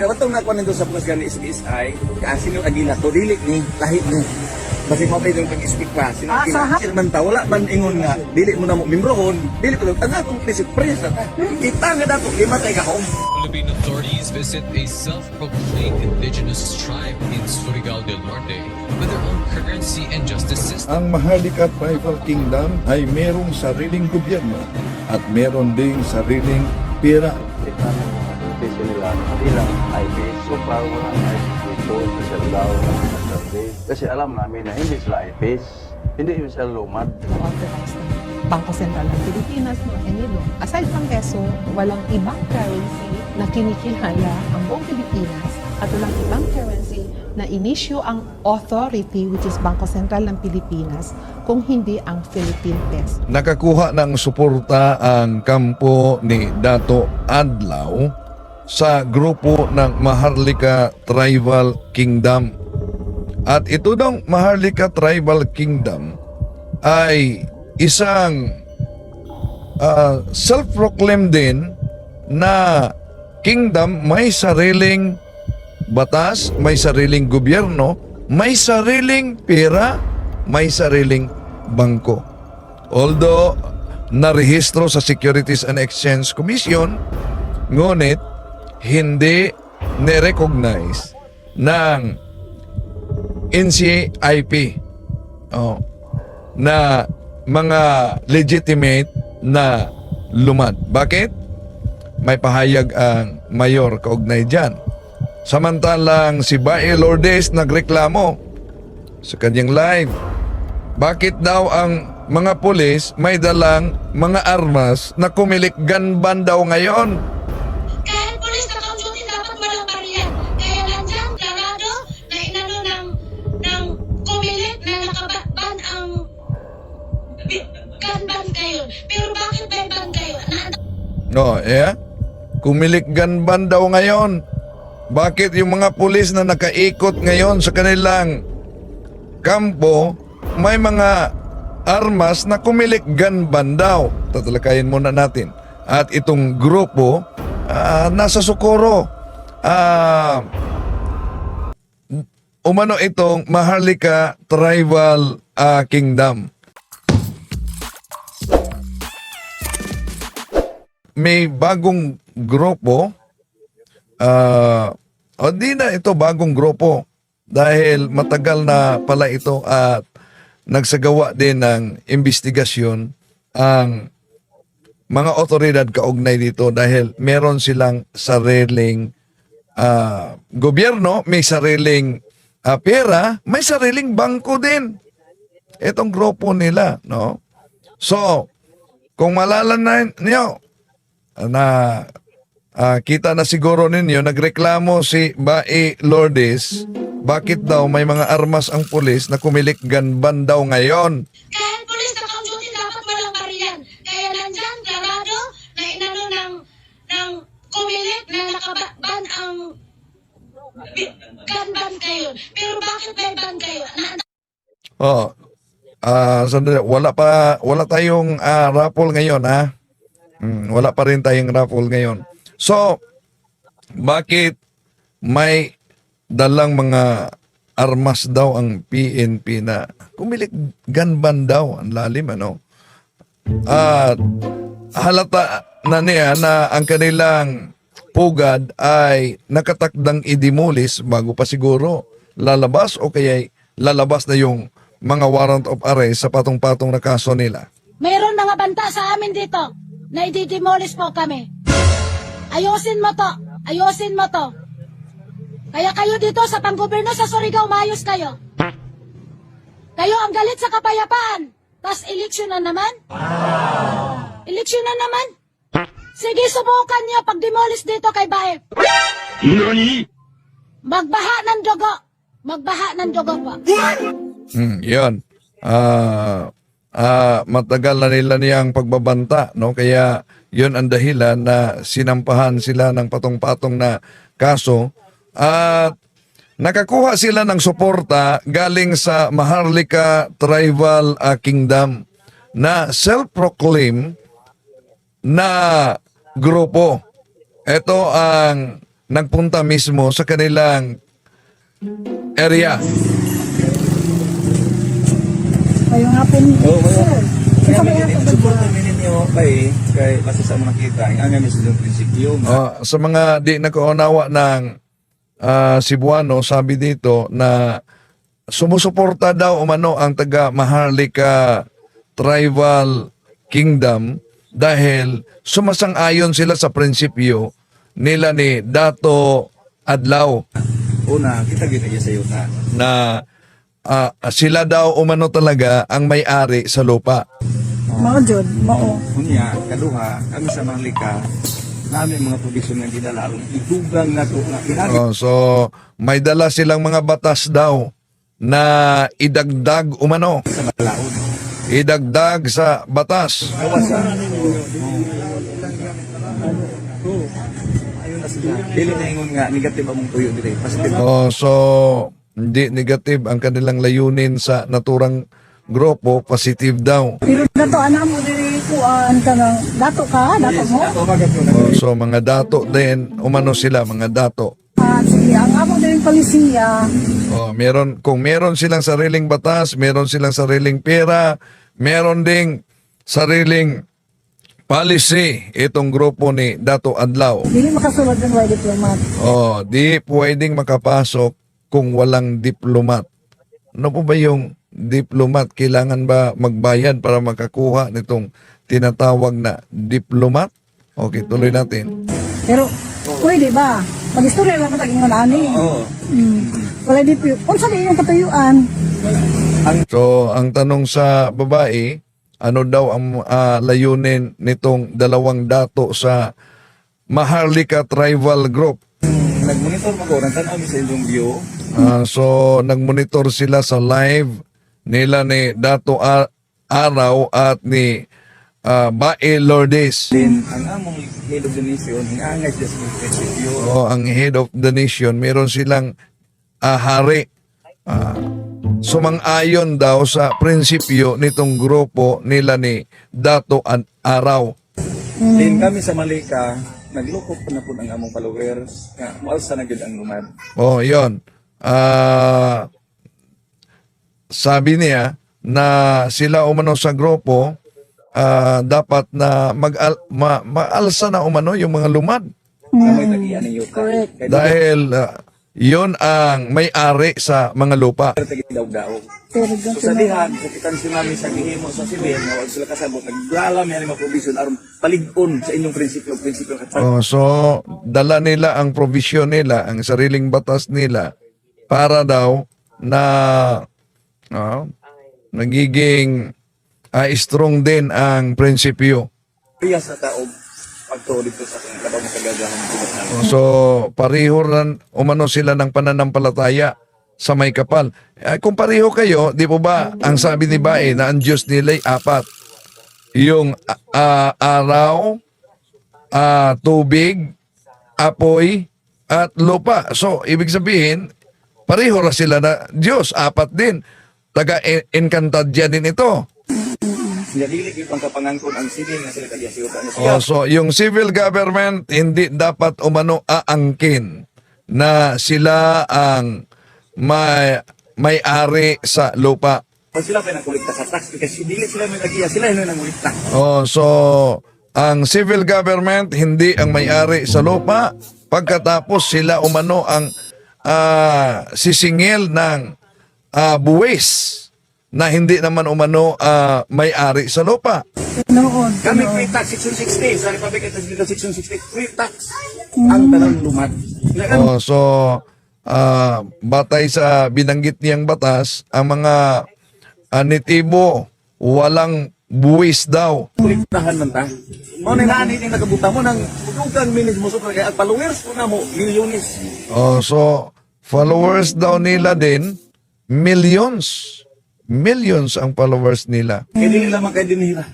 Katong nakuha nito sa plus gani SBSI, ah, sino agila to dili ni lahit ni. Basi mo yung pag-speak pa. Sino Ah, sa- Sino man ta wala man ingon nga dili mo na mo membrohon, dili ko ang akong vice president. Kita nga dato lima tay ka Philippine authorities visit a self-proclaimed indigenous tribe in Surigao del Norte with their own currency and justice system. Ang Maharlika Tribal Kingdom ay merong sariling gobyerno at meron ding sariling pera. Benepisyo nila bilang IP. So far, walang IP dito sa Siargao ng survey. Kasi alam namin na hindi sila IPs. Hindi yun sila lumad. authorized ng Bangko Sentral ng Pilipinas, no, Enilo. Aside from peso, walang ibang currency na kinikilala ang buong Pilipinas at walang ibang currency na inisyu ang authority which is Bangko Sentral ng Pilipinas kung hindi ang Philippine Peso. Nakakuha ng suporta ang kampo ni Dato Adlaw sa grupo ng Maharlika Tribal Kingdom. At ito daw Maharlika Tribal Kingdom ay isang ah, self-proclaimed din na kingdom may sariling batas, may sariling gobyerno, may sariling pera, may sariling bangko. Although narehistro sa Securities and Exchange Commission, ngunit hindi ni-recognize ng NCIP oh, na mga legitimate na lumad. Bakit? May pahayag ang mayor kaugnay dyan. Samantalang si Bae Lourdes nagreklamo sa kanyang live. Bakit daw ang mga pulis may dalang mga armas na kumilik ganban daw ngayon? No, yeah? Kumilik ganban daw ngayon. Bakit yung mga pulis na nakaikot ngayon sa kanilang kampo, may mga armas na kumilik ganban daw? Tatalakayin muna natin. At itong grupo, ah, nasa Socorro. Ah, umano itong Maharlika Tribal ah, Kingdom. May bagong grupo. ah o di na ito bagong grupo dahil matagal na pala ito at nagsagawa din ng investigasyon ang mga otoridad kaugnay dito dahil meron silang sariling ah, gobyerno, may sariling ah, pera, may sariling bangko din. Itong grupo nila, no? So, kung malalaman niyo, na ah, kita na siguro ninyo, nagreklamo si Bae Lourdes, bakit daw may mga armas ang pulis na kumilik ganban daw ngayon? kahit polis na kaunti dapat walang bariyan. Kaya nandyan, karado, na inano ng, ng kumilit na nakaban ang gunban kayo. Pero bakit may ban kayo? Na, Oh, ah sandali, wala pa, wala tayong ah, raffle ngayon, ha? Hmm, wala pa rin tayong raffle ngayon. So, bakit may dalang mga armas daw ang PNP na kumilik ganban daw ang lalim ano at halata na niya na ang kanilang pugad ay nakatakdang idimulis bago pa siguro lalabas o kaya lalabas na yung mga warrant of arrest sa patong-patong na kaso nila. Mayroon mga banta sa amin dito na ididemolish po kami. Ayusin mo to. Ayusin mo to. Kaya kayo dito sa panggoberno sa Surigao, mayos kayo. Kayo ang galit sa kapayapaan. Tapos eleksyon na naman? Eleksyon na naman? Sige, subukan niyo pag-demolish dito kay Bae. Magbaha ng dugo. Magbaha ng dugo po. Hmm, yun. Ah, ah, matagal na nila niyang pagbabanta, no? Kaya yun ang dahilan na sinampahan sila ng patong-patong na kaso at nakakuha sila ng suporta galing sa Maharlika Tribal ah, Kingdom na self-proclaim na grupo. Ito ang nagpunta mismo sa kanilang area. Ngayong hapon, Oo, oh, sir. Kaya Sa may mga ganit suporta ninyo kay kay basta sa mga kita ang nga mismo yung prinsipyo nga Oh, sa mga di nakaunawa ng ah, Cebuano, sabi dito na sumusuporta daw umano ang taga Maharlika Tribal Kingdom dahil sumasang-ayon sila sa prinsipyo nila ni Dato Adlaw una kita gina sa yuta. na ah, sila daw umano talaga ang may-ari sa lupa. Mga jud, mao. Unya kaduha kami sa Manglika namin mga provision nga gidala aron idugang nato nga kinahanglan Oh, so may dala silang mga batas daw na idagdag umano, sa balaod. idagdag sa batas. Na sila. Dili na ingon nga negative among tuyo dire. Positive. Oh, so hindi negative ang kanilang layunin sa naturang grupo, positive daw. Pero dato ana mo diri kuan ka ng dato ka, dato mo. Ko. Oh, so mga dato din, umano sila mga dato. Ah, sige, ang amo diri palisiya, Oh, meron kung meron silang sariling batas, meron silang sariling pera, meron ding sariling policy itong grupo ni Dato Adlaw. dili makasulod ng way diplomat. Oh, di pwedeng makapasok kung walang diplomat. Ano po ba yung diplomat? Kailangan ba magbayad para makakuha nitong tinatawag na diplomat? Okay, tuloy natin. Pero pwede ba? Mag-istorya lang patag ingon ani. Oo. Hmm. Wala di pi. Unsa di yung katuyuan? So, ang tanong sa babae, ano daw ang ah, layunin nitong dalawang dato sa Maharlika Tribal Group? Nag-monitor mo ko, nagtanaw sa inyong view. Ah, so, nagmonitor sila sa live nila ni Dato A- Araw at ni ah, Bae Lourdes. Then, ang among head of the nation, hingangay siya sa mga prinsipyo. O, ang head of the nation, meron silang ah, hari. Ah, sumang-ayon daw sa prinsipyo nitong grupo nila ni Dato An- Araw. Then kami sa Malika, naglukop na po ang among followers. Nga, maalsa na gid ang lumad. Oh, yon. Ah, sabi niya na sila umano sa grupo ah, dapat na mag ma, maalsa na umano yung mga lumad. Correct. Kaya dahil ah, yon ang may-ari sa mga lupa. Pero gan So sa dihan, sa kitansin namin sa gihimo sa Sibel, nga wag sila kasabot, naglalam yan ang mga provision aron palig-on sa inyong prinsipyo, prinsipyo Oh, so dala nila ang provision nila, ang sariling batas nila para daw na ah, nagiging ah, strong din ang prinsipyo. Priya sa taog pagtuo dito sa kung kabaw mo kagagahan ng pinag So, pareho ran, umano sila ng pananampalataya sa may kapal. Eh, kung pareho kayo, di po ba, ang sabi ni Bae na ang Diyos nila ay apat. Yung ah, araw, ah, tubig, apoy, at lupa. So, ibig sabihin, pareho ra sila na Diyos, apat din. Taga-Encantadja din ito. Oh, so yung civil government hindi dapat umano aangkin na sila ang may may-ari sa lupa. Pag sila pa nagkulikta sa tax kasi dili sila may nagiya, sila yung nangulikta. Oh, so ang civil government hindi ang may-ari sa lupa pagkatapos sila umano ang ah, sisingil ng ah, buwis na hindi naman umano ah, may-ari sa lupa. noon. Kami free tax section 60 sa Republic of Dito section 60 free tax ang tanang lumad. Nga Oh, so ah, batay sa binanggit niyang batas, ang mga ah, nitibo walang buwis daw. kuliktahan man ta. Mo na nani ning nagabuta mo nang dugang minis mo super kay ang followers ko na mo milyones. Oh, so followers daw nila din millions. Millions ang followers nila. Kaya dili lamang kay dinhira.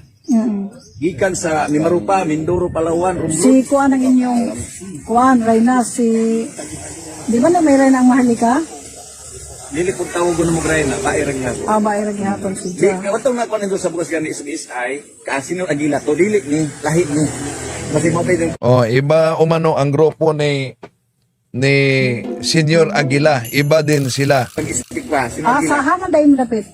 Gikan sa Mimarupa, Mindoro, Palawan, Romblon. Si kuan ang inyong kuan Reyna si Di ba na may Reyna ang mahalika? Dili pud tawag mo gray na pairang nga. Ah, ba gihapon si Di, Ja. kawato nga pa nito sa bukas gani sa BSI, kasino agila to dili ni lahi ni. Kasi mo pwedeng Oh, iba umano ang grupo ni ni Senior Aguila. Iba din sila. Pag-isip pa, Ah, sinabi sa hanan dahil dapit.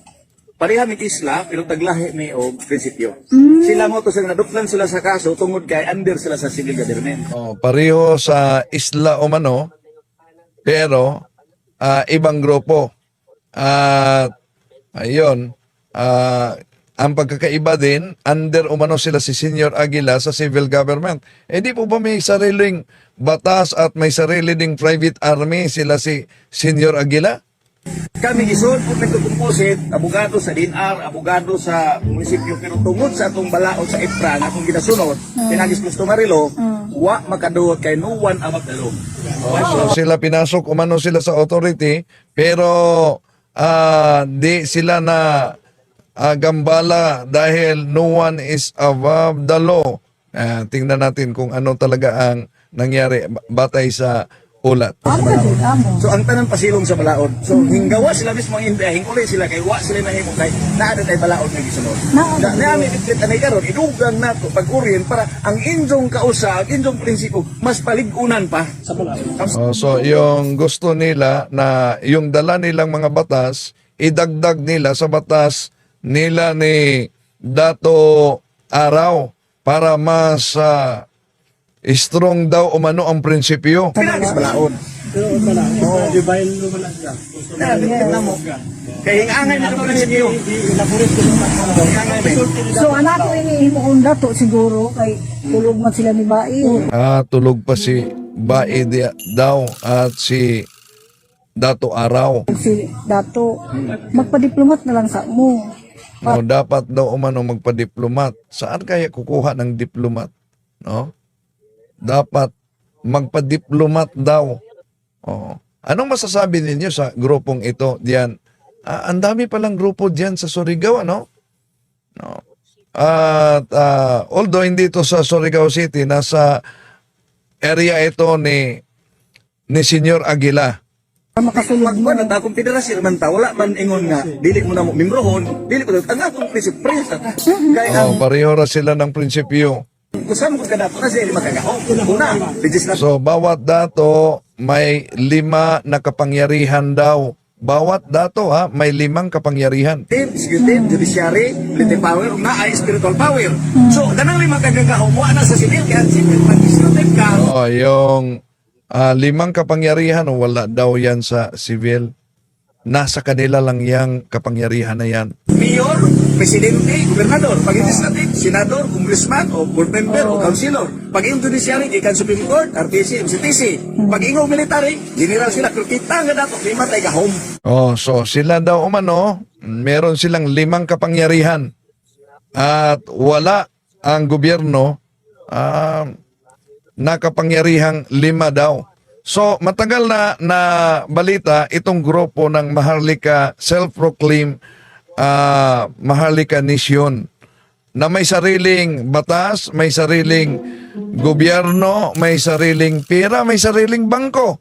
Pareha mi isla, pero taglahi mi o prinsipyo. Mm. Sila mo to sila naduklan sila sa kaso tungod kay under sila sa civil government. Oh, pareho sa isla o mano, pero ah, ibang grupo. At ayun, ah, ang pagkakaiba din, under umano sila si Senior Aguila sa civil government. Eh di po ba may sariling batas at may sarili ding private army sila si Senior Aguila? Kami isod kung nagkukumposit, abogado sa DNR, abogado sa munisipyo, pero tungod sa atong balaod sa IPRA nga akong ginasunod, pinagis customary law, wa makaduot kay no one amag the law. So sila pinasok, umano sila sa authority, pero ah, di sila na ah, gambala dahil no one is above the law. Ah, tingnan natin kung ano talaga ang nangyari ba- batay sa na din, amo. So ang tanan pasilong sa balaod. So hinggawa sila mismo ang India, hinguli sila kay wa sila nahimo kay naa tay balaod nga gisunod. Naa Na nami bitbit anay karon idugang nato pag urin para ang injong kausa, ang injong prinsipyo mas paligunan pa sa balaod. Oh, so yung gusto nila na yung dala nilang mga batas, idagdag nila sa batas nila ni Dato Araw para mas ah, strong daw umano ang prinsipyo. Pinagis balaod. Na, bitbit na mo. Kay hingangay na ang prinsipyo. So anak ko ini himuon dato siguro kay tulog man sila ni Bai. Ah, tulog pa si Bae di- daw at si Dato Araw. Si dato magpa-diplomat na lang sa mo. No, dapat daw umano magpa-diplomat. Saan kaya kukuha ng diplomat? No? Dapat magpa-diplomat daw. Oh. Anong masasabi ninyo sa grupong ito diyan? Ah, ang dami palang grupo diyan sa Surigao, ano? No. At ah, although hindi ito sa Surigao City, nasa area ito ni ni Senyor Aguila. Mo. Magkuhan na akong federasyon man ta, wala man ingon nga, dili mo na mo mimrohon, dili ko na, ang atong prinsip, ta. Kaya ang, Oh, pareho ra sila ng prinsipyo. Saan mo na siya, makagaho. Una, legislative So, bawat dato may lima na kapangyarihan daw. Bawat dato ha, may limang kapangyarihan. executive, judiciary, military power, na ay spiritual power. So, ganang lima kagagaho mo, na sa civil, kaya civil, legislative ka, Oh, yung ah, limang kapangyarihan, wala daw yan sa civil. Nasa kanila lang yung kapangyarihan na yan. mayor, presidente, gobernador, pag legislative, senador, congressman, o board member, o councilor. Pag yung judiciary, ikan Supreme Court, RTC, MCTC. Pag ingong military, general sila, pero kita nga dato, lima tayo gahom. Oh, so sila daw umano, meron silang limang kapangyarihan. At wala ang gobyerno ah, na kapangyarihang lima daw. So matagal na na balita itong grupo ng Maharlika self-proclaimed ah, Maharlika Nation na may sariling batas, may sariling gobyerno, may sariling pera, may sariling bangko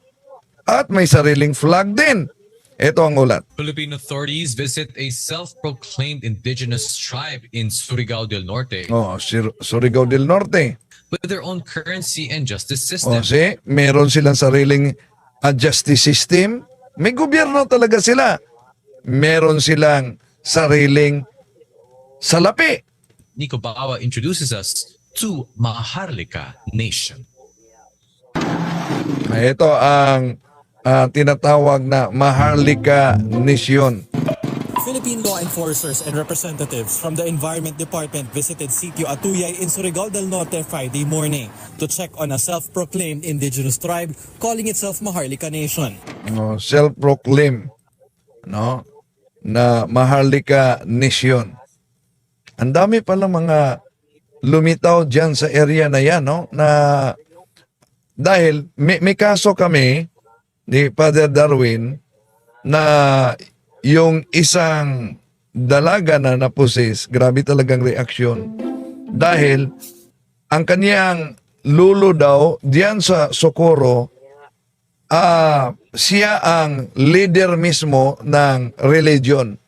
at may sariling flag din. Ito ang ulat. Philippine authorities visit a self-proclaimed indigenous tribe in Surigao del Norte Oh, Sur- Surigao del Norte. with their own currency and justice O system. si, meron silang sariling ah, justice system. May gobyerno talaga sila. Meron silang sariling salapi. Nico Bawa introduces us to Maharlika Nation. Ito ang ah, tinatawag na Maharlika Nation. Philippine law enforcers and representatives from the Environment Department visited Sitio Atuyay in Surigao del Norte Friday morning to check on a self-proclaimed indigenous tribe calling itself Maharlika Nation. no, self-proclaim no na Maharlika Nation. Ang dami pala mga lumitaw diyan sa area na yan no na dahil may, may kaso kami ni Father Darwin na yung isang dalaga na napusis, grabe talagang reaksyon. Dahil ang kaniyang lulo daw diyan sa Socorro ah siya ang leader mismo ng religion.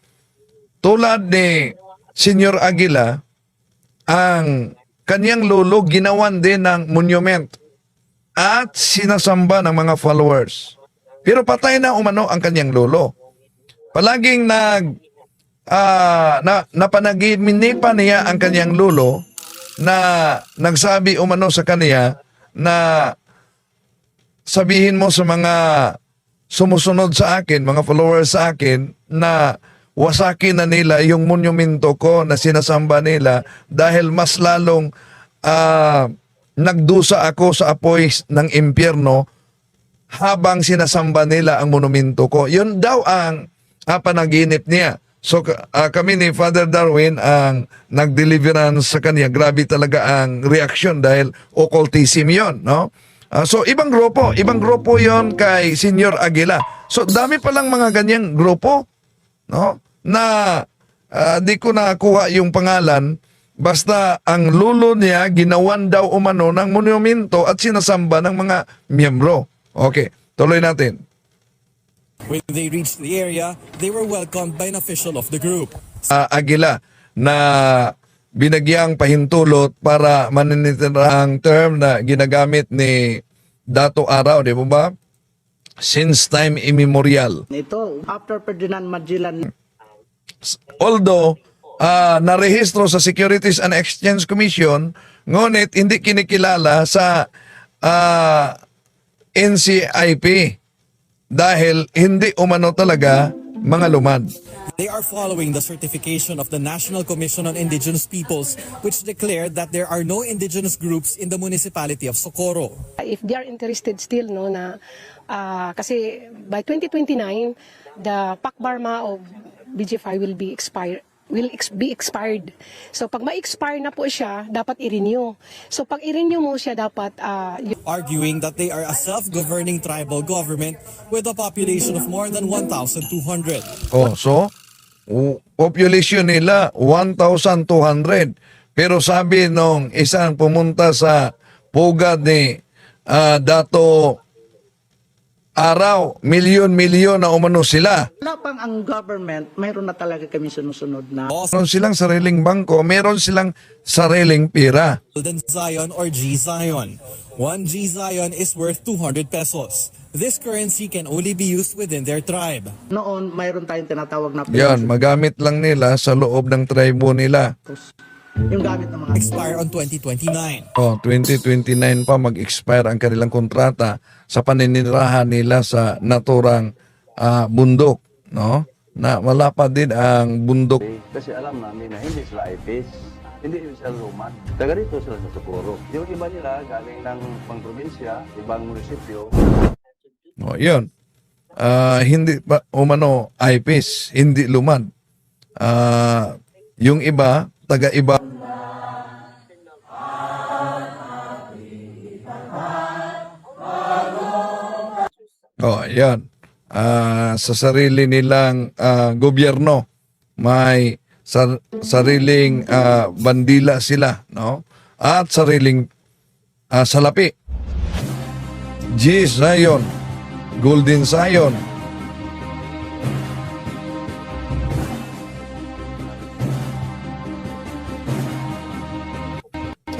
Tulad ni Senyor Aguila, ang kanyang lolo ginawan din ng monument at sinasamba ng mga followers. Pero patay na umano ang kanyang lolo. Palaging nag ah na napanaginipa niya ang kanyang lolo na nagsabi umano sa kanya na sabihin mo sa mga sumusunod sa akin, mga followers sa akin, na wasakin na nila yung monumento ko na sinasamba nila dahil mas lalong ah, nagdusa ako sa apoy ng impyerno habang sinasamba nila ang monumento ko. Yun daw ang ah, panaginip niya. So ah, kami ni Father Darwin ang nag-deliverance sa kanya. Grabe talaga ang reaction dahil occultism yun, no? Ah, so ibang grupo, ibang grupo yon kay Senior Aguila. So dami palang mga ganyang grupo, no? Na ah, di ko nakuha yung pangalan basta ang lulo niya ginawan daw umano ng monumento at sinasamba ng mga miyembro. Okay, tuloy natin. When they reached the area, they were welcomed by an official of the group. ah, Aguila na binagyang pahintulot para maninitira ang term na ginagamit ni Dato Araw, di mo ba? Since time immemorial. Ito, after Ferdinand Magellan Although, ah, narehistro sa Securities and Exchange Commission, ngunit hindi kinikilala sa ah, NCIP dahil hindi umano talaga mga lumad. They are following the certification of the National Commission on Indigenous Peoples, which declared that there are no indigenous groups in the municipality of Socorro. if they are interested still no na ah, kasi by 2029 the Pakbarma of BG5 will be expired will ex- be expired. So pag ma-expire na po siya, dapat i-renew. So pag i-renew mo siya, dapat y- arguing that they are a self-governing tribal government with a population of more than 1,200. Oh, so population nila 1,200. Pero sabi nung isang pumunta sa pugad ni ah, Dato Araw, milyon-milyon na umano sila. wala pang ang government, mayroon na talaga kami sinusunod na Meron silang sariling bangko, meron silang sariling pira. Golden Zion or G Zion. One G Zion is worth 200 pesos. This currency can only be used within their tribe. noon mayroon tayong tinatawag na Yan, magamit lang nila sa loob ng tribo nila. Yung gamit ng mga Expire on 2029. Oh, 2029 pa mag-expire ang kanilang kontrata sa paninirahan nila sa naturang ah, bundok, no? Na wala pa din ang bundok. Kasi alam namin na hindi sila IPs. Hindi sila Roman. Taga rito sila sa Socorro. Yung iba nila galing ng pang probinsya, ibang munisipyo, Oh, 'yun. Ah, hindi pa umano IPs, hindi lumad. Ah, yung iba, taga iba Oh, yan. Ah, sa sarili nilang ah, gobyerno, may sar- sariling ah, bandila sila, no? At sariling ah, salapi. G Zion, Golden Zion.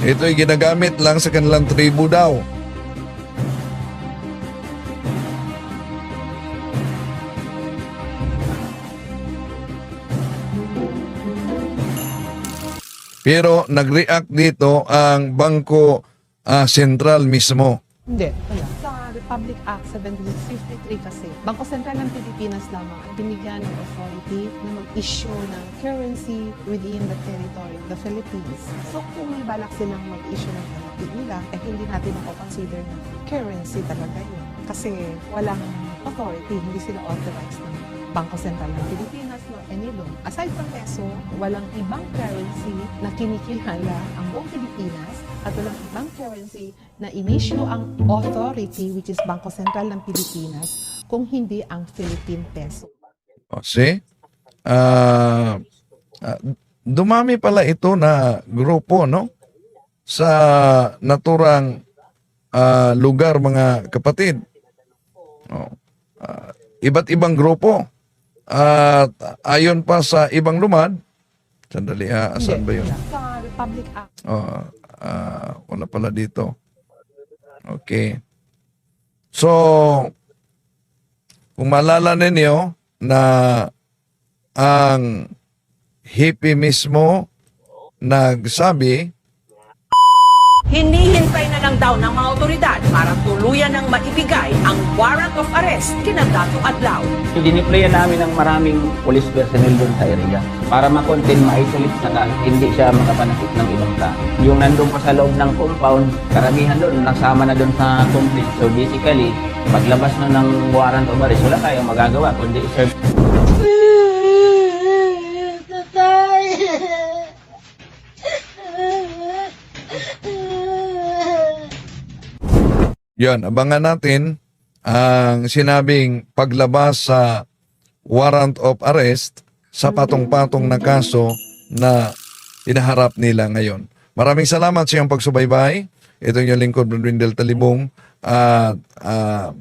Ito'y ginagamit lang sa kanilang tribu daw. Pero nag-react dito ang Bangko ah, Sentral mismo. Hindi. Sa Republic Act 1753 kasi, Bangko Sentral ng Pilipinas lamang ang binigyan ng authority na mag-issue ng currency within the territory of the Philippines. So kung may balak silang mag-issue ng currency nila, eh hindi natin consider na currency talaga yun. Kasi walang authority, hindi sila authorized ng Bangko Sentral ng Pilipinas law. Aside from peso, walang ibang currency na kinikilala ang buong Pilipinas at walang ibang currency na inisyu ang authority which is Bangko Sentral ng Pilipinas kung hindi ang Philippine Peso. O, see? Ah, ah, dumami pala ito na grupo, no? Sa naturang ah, lugar, mga kapatid. O, ah, iba't ibang grupo. At ayon pa sa ibang lumad, sandali ha, asan ba yun? Sa Republic Act Oh, ah, wala pala dito. Okay. So, kung maalala ninyo na ang hippie mismo nagsabi Hinihintay na lang daw ng mga otoridad para tuluyan ng maibigay ang warrant of arrest kina Dato Adlaw. Diniplayan namin ng maraming police personnel doon sa area para ma-contain, ma-isolate sa hindi siya makapanakit ng ibang tao. Yung nandun pa sa loob ng compound, karamihan doon, nasama na doon sa complete. So basically, paglabas na ng warrant of arrest, wala tayong magagawa kundi serve Tatay! Yan, abangan natin ang sinabing paglabas sa warrant of arrest sa patong-patong na kaso na inaharap nila ngayon. Maraming salamat sa iyong pagsubaybay. Ito yung lingkod ng Rindel Talibong. At ah,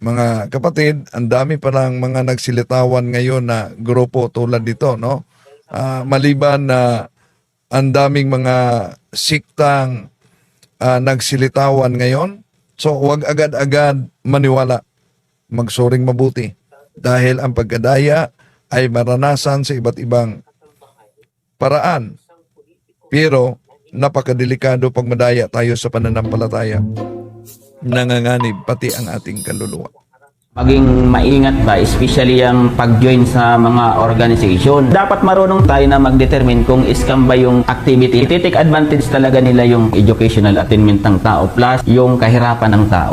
mga kapatid, ang dami palang mga nagsilitawan ngayon na grupo tulad dito, no? Ah, maliban na ang daming mga siktang ah, nagsilitawan ngayon. So, huwag agad-agad maniwala. Magsuring mabuti. Dahil ang pagkadaya ay maranasan sa iba't ibang paraan. Pero, napakadelikado pag madaya tayo sa pananampalataya. Nanganganib pati ang ating kaluluwa. Maging maingat ba, especially ang pag-join sa mga organization. Dapat marunong tayo na mag-determine kung scam ba yung activity. Iti-take advantage talaga nila yung educational attainment ng tao plus yung kahirapan ng tao.